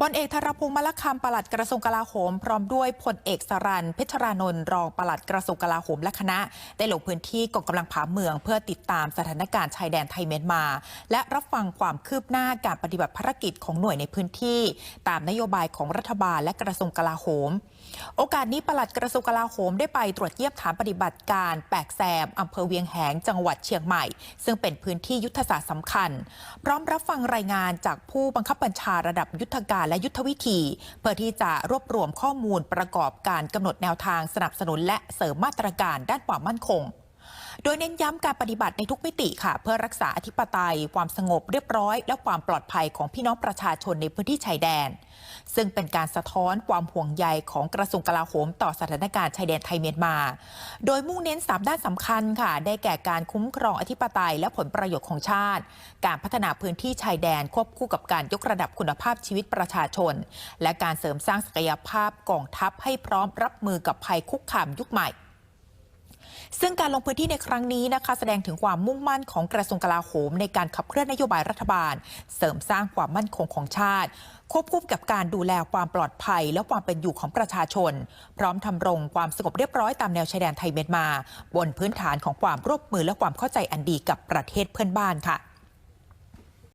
พลเอกธารพงศ์มลคำปลัดกระทรวงกลาโหม พร้อมด้วยพลเอกสรันเพชรานนท์รองปลัดกระทรวงกลาโหมและคณะ ได้ลงพื้นที่กองกำลังผาเมืองเพื่อติดตามสถานการณ์ชายแดนไทยเมียนมา และรับฟังความคืบหน้าการปฏิบัติภารกิจของหน่วยในพื้นที่ ตามนโยบายของรัฐบาลและกระทรวงกลาโหม โอกาสนี้ปลัดกระทรวงกลาโหมได้ไปตรวจเยี่ยมฐานปฏิบัติการแปกแซมอำเภอเวียงแหงจังหวัดเชียงใหม่ ซึ่งเป็นพื้นที่ยุทธศาสตร์สำคัญ พร้อมรับฟังรายงานจากผู้บังคับบัญชาระดับยุทธการการและยุทธวิธี เพื่อที่จะรวบรวมข้อมูลประกอบการกำหนดแนวทางสนับสนุนและเสริมมาตรการด้านความมั่นคง โดยเน้นย้ำการปฏิบัติในทุกมิติค่ะ เพื่อรักษาอธิปไตย ความสงบเรียบร้อย และความปลอดภัยของพี่น้องประชาชนในพื้นที่ชายแดน ซึ่งเป็นการสะท้อนความห่วงใยของกระทรวงกลาโหมต่อสถานการณ์ชายแดนไทยเมียนมา โดยมุ่งเน้น 3 ด้านสำคัญค่ะ ได้แก่การคุ้มครองอธิปไตย และผลประโยชน์ของชาติ การพัฒนาพื้นที่ชายแดนควบคู่กับการยกระดับคุณภาพชีวิตประชาชน และการเสริมสร้างศักยภาพกองทัพให้พร้อมรับมือกับภัยคุกคามยุคใหม่ ซึ่งการลงพื้นที่ในครั้งนี้นะคะ แสดงถึงความมุ่งมั่นของกระทรวงกลาโหม ในการขับเคลื่อนนโยบายรัฐบาล เสริมสร้างความมั่นคงของชาติ ควบคู่กับการดูแลความปลอดภัย และความเป็นอยู่ของประชาชน พร้อมทำรงความสงบเรียบร้อยตามแนวชายแดนไทยเมียนมา บนพื้นฐานของความร่วมมือและความเข้าใจอันดีกับประเทศเพื่อนบ้านค่ะ